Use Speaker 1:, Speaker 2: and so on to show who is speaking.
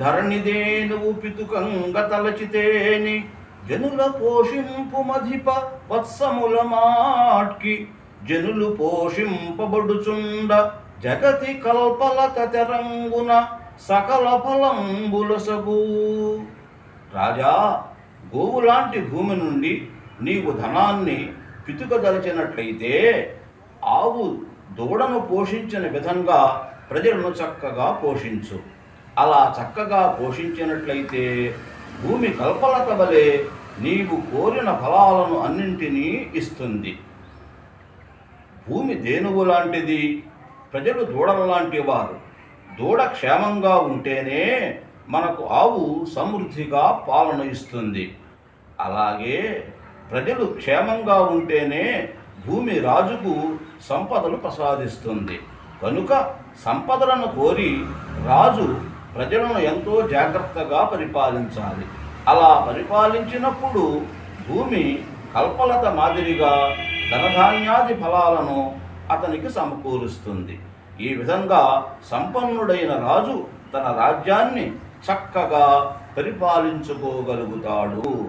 Speaker 1: ధరణిదేనువు పితుకంగ తలచితేని జనుల పోషింపు మధిప వత్సముల మాట్కి జనులు పోషింపబడుచుండ జగతి కల్పలత తెరంగున సకల ఫలంబులసగు రాజా గోవులాంటి భూమి నుండి నీవు ధనాన్ని పితుకదలచినట్లయితే ఆవు దూడను పోషించిన విధంగా ప్రజలను చక్కగా పోషించు. అలా చక్కగా పోషించినట్లయితే భూమి కల్పలత వలె నీవు కోరిన ఫలాలను అన్నింటినీ ఇస్తుంది. భూమి దేనువు లాంటిది? ప్రజలు దూడల లాంటి వారు. దూడ క్షేమంగా ఉంటేనే మనకు ఆవు సమృద్ధిగా పాలన ఇస్తుంది. అలాగే ప్రజలు క్షేమంగా ఉంటేనే భూమి రాజుకు సంపదలు ప్రసాదిస్తుంది. కనుక సంపదలను కోరి రాజు ప్రజలను ఎంతో జాగ్రత్తగా పరిపాలించాలి. అలా పరిపాలించినప్పుడు భూమి కల్పలత మాదిరిగా ధనధాన్యాది ఫలాలను అతనికి సమకూరుస్తుంది. ఈ విధంగా సంపన్నుడైన రాజు తన రాజ్యాన్ని చక్కగా పరిపాలించుకోగలుగుతాడు.